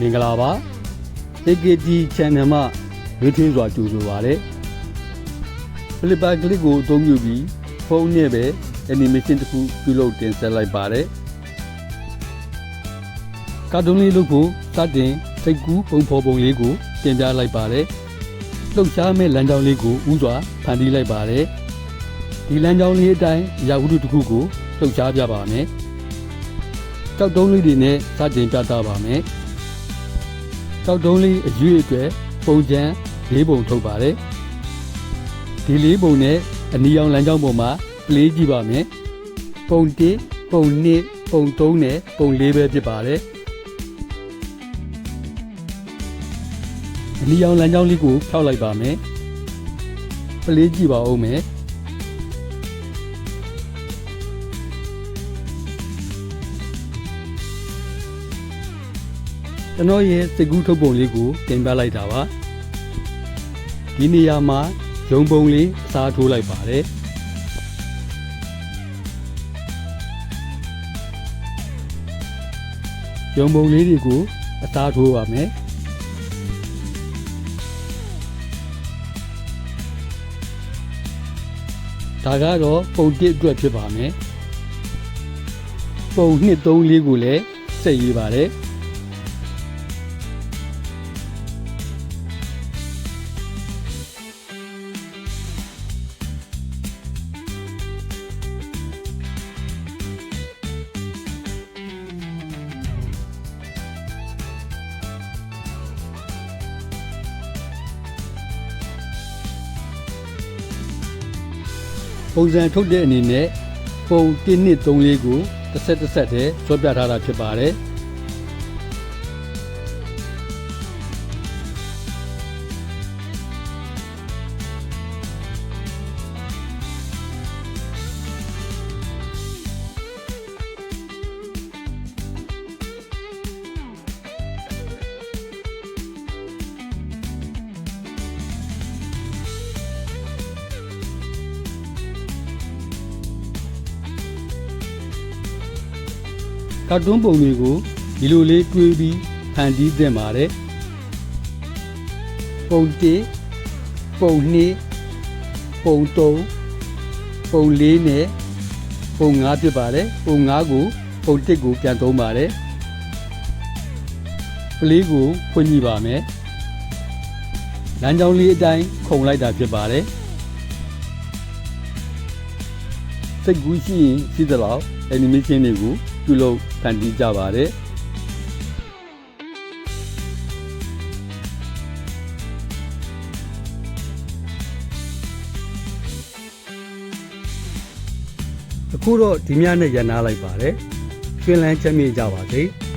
မင်္ဂလာပါ AKT Channel မှာလွှင့်ထင်းစွာကြိုဆိုပါရစေဖလစ်ပါကလစ်ကိုအသုံးပြုပြီးဖုန်းနဲ့ပဲ animation တစ်ခုပြုလုပ်တင်ဆက်လိုက်ပါတယ်ကာတွန်းလေးလုပ်ဖို့စတင်စိတ်ကူးပုံဖော်ပုံလေးကိုတင်ပြလိုက်ပါတယ်လှုပ်ရှားမဲ့လမ်းကြောင်းလေးကိုဥစွာဖန်တီးလိုက်ပါတယ်ဒီလမ်းကြောင်းလေးအတိုင်းအရာဝတ္ထုတစ်ခုကိုလှုပ်ရှားပြပါမယ်ကြောက်တုံးလေးတွေနဲ့စတင်ပြသပါမယ် ကြောက်တုံးလေးအရွေးအတွက်ပုံချမ်း၄ပုံထုတ်ပါတယ်ဒီ၄ပုံနဲ့အနီရောင်လမ်းကြောင်းပေါ်မှာပလေးကြည့်ပါမယ်ပုံ1ပုံ2ပုံ3နဲ့ပုံ4ပဲဖြစ်ပါတယ်အနီရောင်လမ်းကြောင်းလေးကိုဖြောက်လိုက်ပါမယ်ပလေးကြည့်ပါဦးမယ် ကျွန်တော်ရဲ့စိတ်ကူးထုတ်ပုံလေးကိုတင်ပြလိုက်တာပါဒီနေရာမှာရုံပုံလေးအစားထိုးလိုက်ပါတယ်ရုံပုံလေးတွေကိုအစားထိုးပါမယ်ဒါကတော့ပုံတစ်အတွက်ဖြစ်ပါမယ်ပုံ2 3 4ကိုလည်းဆက်ရေးပါတယ် ပုံစံထုတ်တဲ့အနေနဲ့ပုံ1နှစ်3လေးကိုတစ်ဆက်တစ်ဆက်တည်းဆွဲပြထားတာဖြစ်ပါတယ် ကာတွန်းပုံတွေကိုဒီလိုလေးတွေးပြီးဖန်တီးသင့်ပါတယ်ပုံ1ပုံ2ပုံ3ပုံ4နဲ့ပုံ5ဖြစ်ပါတယ်ပုံ5ကိုပုံ1ကိုပြန်သုံးပါတယ်ပလေးကိုဖွင့်ကြည့်ပါမယ်လမ်းကြောင်းလေးအတိုင်းခုံလိုက်တာဖြစ်ပါတယ်စိတ်ကူးရှိရင်ရှိသလောက် animation တွေကို ပြုလုပ်ဖန်တီးကြပါတယ်အခုတော့ဒီညနဲ့ရန်နာလိုက်ပါတယ်ကျွင်းလန်းချမ်းမြေ့ကြပါစေ။